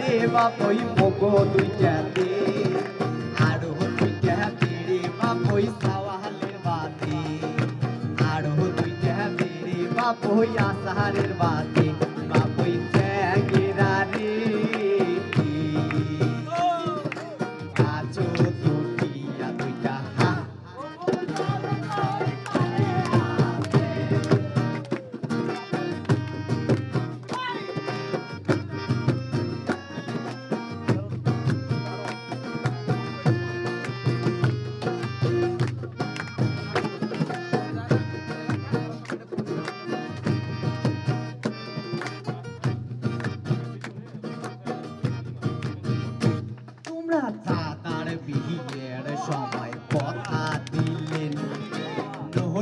रे बापोई पोगो दुइटा दे। आड़ो दुइटा तेरे बापोई सवालेर बाते। आड़ो दुइटा तेरे बाते।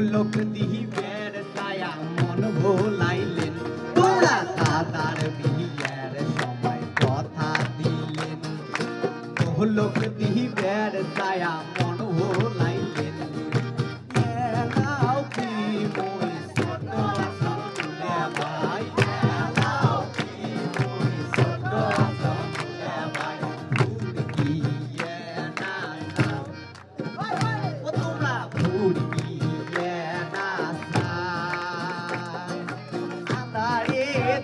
লোক দিবের ছায়া মন ভোলাইলেন। তোরা দাদার বিয়ের সময় কথা দিলেন। লোক দিবের ছায়া মন ভোলাইলেন।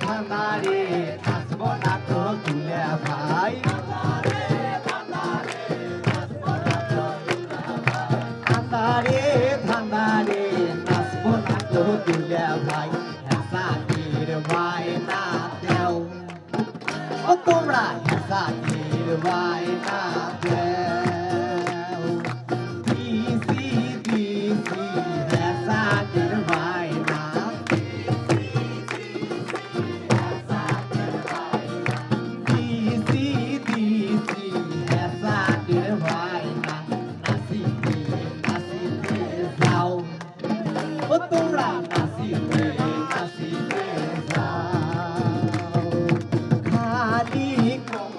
ধান্দারে আসব না তো তুলে ভাই। ধান্দারে ধান্দারে নাচবো না তো তুলে ভাই। হেসাকির ভাই না দেও। ও তোমরা হেসাকির ভাই না দেও